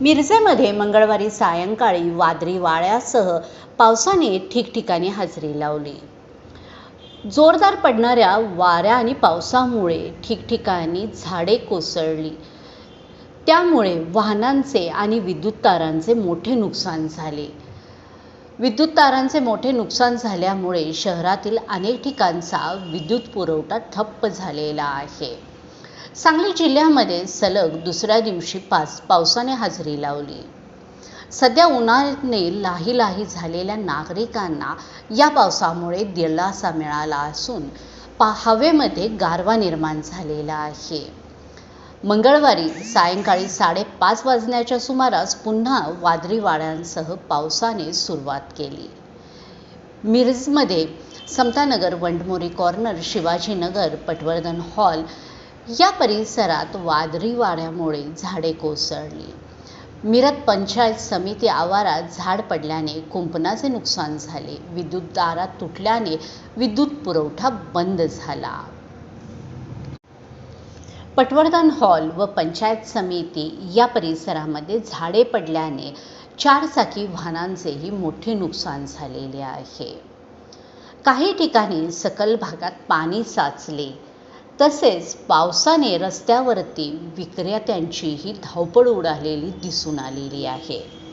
मिरजेमध्ये मंगळवारी सायंकाळी वादळी वाळ्यासह पावसाने ठिकठिकाणी हजेरी लावली. जोरदार पडणाऱ्या वाऱ्या आणि पावसामुळे ठिकठिकाणी झाडे कोसळली. त्यामुळे वाहनांचे आणि विद्युत तारांचे मोठे नुकसान झाले. विद्युत तारांचे मोठे नुकसान झाल्यामुळे शहरातील अनेक ठिकाणचा विद्युत पुरवठा ठप्प झालेला आहे. सांगली जिल्ह्यामध्ये सलग दुसऱ्या दिवशी पाच पावसाने हजेरी लावली. सध्या उन्हाने लाही लाही झालेल्या नागरिकांना या पावसामुळे दिलासा मिळाला असून पा हवेमध्ये गारवा निर्माण झालेला आहे. मंगळवारी सायंकाळी साडेपाच वाजण्याच्या सुमारास पुन्हा वादळी वाऱ्यांसह पावसाने सुरुवात केली. मिरजमध्ये समतानगर वंडमोरी कॉर्नर शिवाजीनगर पटवर्धन हॉल या परिसरात वादळी वाऱ्यामुळे झाडे कोसळली. मिरज पंचायत समिती आवारात झाड पडल्याने कुंपणाचे नुकसान झाले. विद्युत दारात तुटल्याने विद्युत पुरवठा बंद झाला. पटवर्धन हॉल व पंचायत समिती या परिसरामध्ये झाडे पडल्याने चारचाकी वाहनांचेही मोठे नुकसान झालेले आहे. काही ठिकाणी सकल भागात पाणी साचले. तसेच पावसाने रस्त्यावरती विक्रेत्यांचीही धावपळ उडालेली दिसून आलेली आहे.